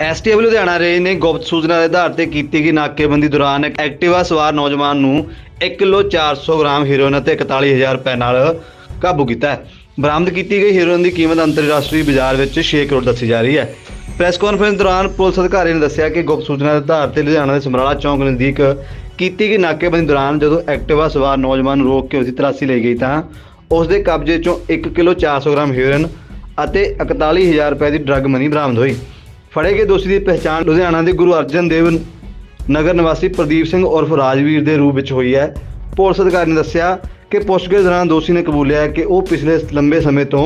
STF Ludhiana range ਨੇ ਗੁਪਤ ਸੂਚਨਾ ਦੇ ਆਧਾਰ ਤੇ ਕੀਤੀ ਗਈ ਨਾਕੇਬੰਦੀ ਦੌਰਾਨ ਇੱਕ ਐਕਟਿਵਾ ਸਵਾਰ ਨੌਜਵਾਨ ਨੂੰ 1 ਕਿਲੋ 400 ਗ੍ਰਾਮ ਹੈਰੋਇਨ ਅਤੇ 41000 ਰੁਪਏ ਨਾਲ ਕਾਬੂ ਕੀਤਾ ਹੈ। ਬਰਾਮਦ ਕੀਤੀ ਗਈ ਹੈਰੋਇਨ ਦੀ ਕੀਮਤ ਅੰਤਰਰਾਸ਼ਟਰੀ ਬਾਜ਼ਾਰ ਵਿੱਚ 6 ਕਰੋੜ ਦੱਸੀ ਜਾ ਰਹੀ ਹੈ। ਪ੍ਰੈਸ ਕਾਨਫਰੰਸ ਦੌਰਾਨ ਪੁਲਿਸ ਅਧਿਕਾਰੀ ਨੇ ਦੱਸਿਆ ਕਿ ਗੁਪਤ ਸੂਚਨਾ ਦੇ ਆਧਾਰ ਤੇ ਲੁਧਿਆਣਾ ਦੇ ਸਮਰਾਲਾ ਚੌਂਕ ਨਜ਼ਦੀਕ ਕੀਤੀ ਗਈ ਨਾਕੇਬੰਦੀ ਦੌਰਾਨ ਜਦੋਂ ਐਕਟਿਵਾ ਸਵਾਰ ਨੌਜਵਾਨ ਨੂੰ ਰੋਕ ਕੇ ਉਸਦੀ ਤਲਾਸ਼ੀ ਲਈ ਗਈ ਤਾਂ ਉਸ ਦੇ ਕਬਜ਼ੇ ਚੋਂ 1 ਕਿਲੋ 400 ਗ੍ਰਾਮ ਹੈਰੋਇਨ ਅਤੇ 41000 ਰੁਪਏ ਦੀ ਡਰੱਗ ਮਨੀ ਬਰਾਮਦ ਹੋਈ। ਫੜੇ ਗਏ ਦੋਸ਼ੀ ਦੀ ਪਛਾਣ ਲੁਧਿਆਣਾ ਦੇ ਗੁਰੂ ਅਰਜਨ ਦੇਵ ਨਗਰ ਨਿਵਾਸੀ ਪ੍ਰਦੀਪ ਸਿੰਘ ਉਰਫ ਰਾਜਵੀਰ ਦੇ ਰੂਪ ਵਿੱਚ ਹੋਈ ਹੈ। ਪੁਲਿਸ ਅਧਿਕਾਰੀ ਨੇ ਦੱਸਿਆ ਕਿ ਪੁੱਛਗਿੱਛ ਦੌਰਾਨ ਦੋਸ਼ੀ ਨੇ ਕਬੂਲਿਆ ਕਿ ਉਹ ਪਿਛਲੇ ਲੰਬੇ ਸਮੇਂ ਤੋਂ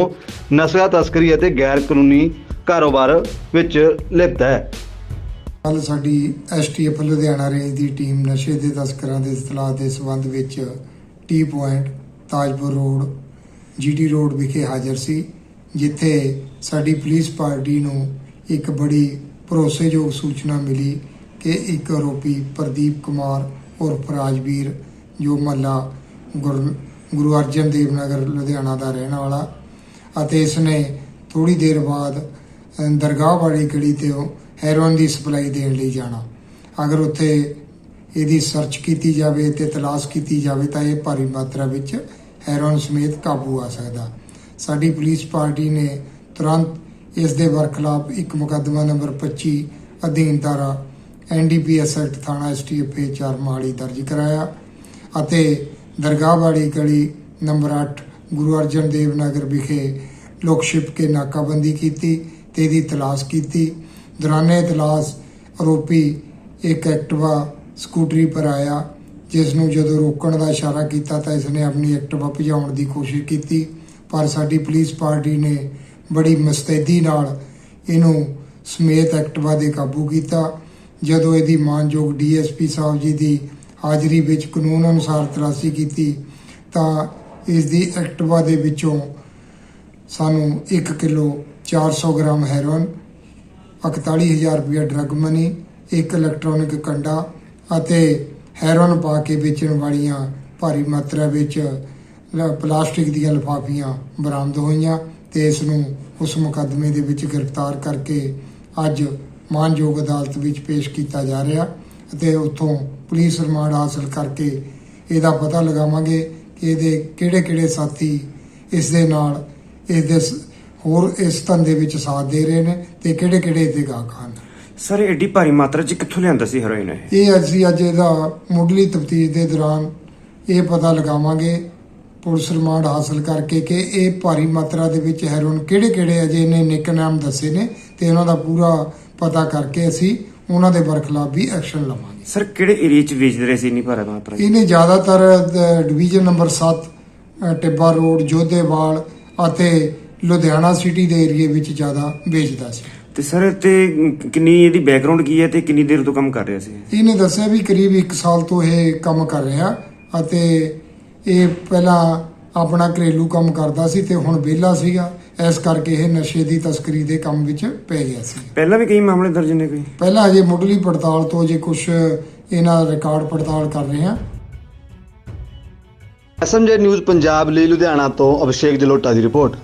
ਨਸ਼ਾ ਤਸਕਰੀ ਅਤੇ ਗੈਰ ਕਾਨੂੰਨੀ ਕਾਰੋਬਾਰ ਵਿੱਚ ਲਿਪਤ ਹੈ। ਕੱਲ ਸਾਡੀ ਐਸਟੀਐਫ ਲੁਧਿਆਣਾ ਰੇਂਜ ਦੀ ਟੀਮ ਨਸ਼ੇ ਦੇ ਤਸਕਰਾਂ ਦੇ ਇਤਲਾਹ ਦੇ ਸਬੰਧ ਵਿੱਚ T point, Tajpur road, GT road ਵਿਖੇ ਹਾਜ਼ਰ ਸੀ, ਜਿੱਥੇ ਸਾਡੀ ਪੁਲਿਸ ਪਾਰਟੀ ਨੂੰ ਇੱਕ ਬੜੀ ਭਰੋਸੇਯੋਗ ਸੂਚਨਾ ਮਿਲੀ ਕਿ ਇੱਕ ਆਰੋਪੀ ਪ੍ਰਦੀਪ ਕੁਮਾਰ ਉਰਫ ਰਾਜਵੀਰ ਜੋ ਮਹੱਲਾ ਗੁਰ- ਗੁਰੂ ਅਰਜਨ ਦੇਵ ਨਗਰ, ਲੁਧਿਆਣਾ ਦਾ ਰਹਿਣ ਵਾਲਾ ਅਤੇ ਇਸਨੇ ਥੋੜੀ ਦੇਰ ਬਾਅਦ ਦਰਗਾਹ ਵਾਲੀ ਗਲੀ ਤੇ ਹੈਰੋਇਨ ਦੀ ਸਪਲਾਈ ਦੇਣ ਲਈ ਜਾਣਾ। ਅਗਰ ਉੱਥੇ ਇਹਦੀ ਸਰਚ ਕੀਤੀ ਜਾਵੇ ਤੇ ਤਲਾਸ਼ ਕੀਤੀ ਜਾਵੇ ਤਾਂ ਇਹ ਭਾਰੀ ਮਾਤਰਾ ਵਿੱਚ ਹੈਰੋਇਨ ਸਮੇਤ ਕਾਬੂ ਆ ਸਕਦਾ। ਸਾਡੀ ਪੁਲਿਸ ਪਾਰਟੀ ਨੇ ਤੁਰੰਤ ਇਸ ਦੇ ਵਰਖਲਾਫ ਇੱਕ ਮੁਕੱਦਮਾ ਨੰਬਰ 25 ਅਧੀਨ ਧਾਰਾ ਐਨਡੀਪੀਐਸ ਐਕਟ ਥਾਣਾ ਐਸਟੀਐਫ 4 ਮਾੜੀ ਦਰਜ ਕਰਾਇਆ ਅਤੇ ਦਰਗਾਹ ਵਾਲੀ ਗਲੀ ਨੰਬਰ 8 ਗੁਰੂ ਅਰਜਨ ਦੇਵ ਨਗਰ ਵਿਖੇ ਲੋਕ ਛਿਪ ਕੇ ਨਾਕਾਬੰਦੀ ਕੀਤੀ ਤੇ ਇਹਦੀ ਤਲਾਸ਼ ਕੀਤੀ। ਦੌਰਾਨੇ ਤਲਾਸ਼ ਆਰੋਪੀ ਇੱਕ ਐਕਟਿਵਾ ਸਕੂਟਰੀ ਪਰ ਆਇਆ ਜਿਸ ਨੂੰ ਜਦੋਂ ਰੋਕਣ ਦਾ ਇਸ਼ਾਰਾ ਕੀਤਾ ਤਾਂ ਇਸ ਨੇ ਆਪਣੀ ਐਕਟਿਵਾ ਭਜਾਉਣ ਦੀ ਕੋਸ਼ਿਸ਼ ਕੀਤੀ, ਪਰ ਸਾਡੀ ਪੁਲਿਸ ਪਾਰਟੀ ਨੇ ਬੜੀ ਮਸਤੈਦੀ ਨਾਲ ਇਹਨੂੰ ਸਮੇਤ ਐਕਟਵਾ ਦੇ ਕਾਬੂ ਕੀਤਾ। ਜਦੋਂ ਇਹਦੀ ਮਾਨਯੋਗ ਡੀਐਸਪੀ ਸਾਹਿਬ ਜੀ ਦੀ ਹਾਜ਼ਰੀ ਵਿੱਚ ਕਾਨੂੰਨ ਅਨੁਸਾਰ ਤਲਾਸ਼ੀ ਕੀਤੀ, ਤਾਂ ਇਸ ਦੀ ਐਕਟਿਵਾ ਦੇ ਵਿੱਚੋਂ ਸਾਨੂੰ 1 ਕਿਲੋ 400 ਗ੍ਰਾਮ ਹੈਰੋਇਨ 41000 ਰੁਪਏ ਡਰਗ ਮਨੀ, ਇੱਕ ਇਲੈਕਟ੍ਰੋਨਿਕ ਕੰਡਾ ਅਤੇ ਹੈਰੋਇਨ ਪਾ ਕੇ ਵੇਚਣ ਵਾਲੀਆਂ ਭਾਰੀ ਮਾਤਰਾ ਵਿੱਚ ਪਲਾਸਟਿਕ ਦੀਆਂ ਲਿਫਾਫੀਆਂ ਬਰਾਮਦ ਹੋਈਆਂ। ਤੇ ਇਸ ਨੂੰ ਉਸ ਮੁਕੱਦਮੇ ਦੇ ਵਿੱਚ ਗ੍ਰਿਫਤਾਰ ਕਰਕੇ ਅੱਜ ਮਾਨਯੋਗ ਅਦਾਲਤ ਵਿੱਚ ਪੇਸ਼ ਕੀਤਾ ਜਾ ਰਿਹਾ ਅਤੇ ਉੱਥੋਂ ਪੁਲਿਸ ਰਿਮਾਂਡ ਹਾਸਲ ਕਰਕੇ ਇਹਦਾ ਪਤਾ ਲਗਾਵਾਂਗੇ ਕਿ ਇਹਦੇ ਕਿਹੜੇ-ਕਿਹੜੇ ਸਾਥੀ ਇਸ ਦੇ ਨਾਲ ਇਸ ਦੇ ਹੋਰ ਇਸ ਧੰਦੇ ਵਿੱਚ ਸਾਥ ਦੇ ਰਹੇ ਨੇ ਤੇ ਕਿਹੜੇ-ਕਿਹੜੇ ਇਹਦੇ ਗਾਹਕ ਹਨ। ਸਰ ਇਹ ਐਡੀ ਭਾਰੀ ਮਾਤਰਾ ਚ ਕਿੱਥੋਂ ਲਿਆਂਦਾ ਸੀ ਹੈਰੋਇਨ ਇਹ? ਇਹ ਅਸੀਂ ਅੱਜ ਇਹਦਾ ਮੁੱਢਲੀ ਤਫਤੀਸ਼ ਦੇ ਦੌਰਾਨ ਇਹ ਪਤਾ ਲਗਾਵਾਂਗੇ ਪੁਲਿਸ ਰਿਮਾਂਡ ਹਾਸਲ ਕਰਕੇ ਕਿ ਇਹ ਭਾਰੀ ਮਾਤਰਾ ਦੇ ਵਿੱਚ ਹੈਰੋਇਨ ਕਿਹੜੇ-ਕਿਹੜੇ ਅਜੇ ਨੇ ਨਿਕਨਾਮ ਦੱਸੇ ਨੇ ਤੇ ਉਹਨਾਂ ਦਾ ਪੂਰਾ ਪਤਾ ਕਰਕੇ ਅਸੀਂ ਉਹਨਾਂ ਦੇ ਬਰਖਲਾਫ ਵੀ ਐਕਸ਼ਨ ਲਵਾਂਗੇ। ਸਰ ਕਿਹੜੇ ਏਰੀਆ ਚ ਵੇਚਦੇ ਰਹੇ ਸੀ ਇੰਨੀ ਭਾਰੀ ਮਾਤਰਾ ਚ? ਇਹਨੇ ਜ਼ਿਆਦਾਤਰ division number 7 Tibba road Jodhewal ਅਤੇ ਲੁਧਿਆਣਾ ਸਿਟੀ ਦੇ ਏਰੀਏ ਵਿੱਚ ਜ਼ਿਆਦਾ ਵੇਚਦਾ ਸੀ। ਤੇ ਸਰ ਤੇ ਕਿੰਨੀ ਇਹਦੀ ਬੈਕਗ੍ਰਾਉਂਡ ਕੀ ਹੈ ਤੇ ਕਿੰਨੀ ਦੇਰ ਤੋਂ ਕੰਮ ਕਰ ਰਿਹਾ ਸੀ? ਇਹਨੇ ਦੱਸਿਆ ਵੀ ਕਰੀਬ 1 ਸਾਲ ਤੋਂ ਇਹ ਕੰਮ ਕਰ ਰਿਹਾ ਅਤੇ ਇਹ ਪਹਿਲਾਂ ਆਪਣਾ ਘਰੇਲੂ ਕੰਮ ਕਰਦਾ ਸੀ ਤੇ ਹੁਣ ਵਿਹਲਾ ਸੀਗਾ। ਇਸ ਕਰਕੇ ਇਹ ਨਸ਼ੇ ਦੀ ਤਸਕਰੀ ਦੇ ਕੰਮ ਵਿੱਚ ਪੈ ਗਿਆ ਸੀ। ਪਹਿਲਾਂ ਵੀ ਕਈ ਮਾਮਲੇ ਦਰਜ ਨੇ ਕੋਈ? ਪਹਿਲਾਂ ਅਜੇ ਮੁੱਢਲੀ ਪੜਤਾਲ ਤੋਂ ਜੇ ਕੁਝ ਇਹਨਾਂ ਰਿਕਾਰਡ ਪੜਤਾਲ ਕਰ ਰਹੇ ਹਾਂ। ਐਸਐਮਜੀ ਨਿਊਜ਼ ਪੰਜਾਬ ਲਈ ਲੁਧਿਆਣਾ ਤੋਂ ਅਭਿਸ਼ੇਕ ਜਲੋਟਾ ਦੀ ਰਿਪੋਰਟ।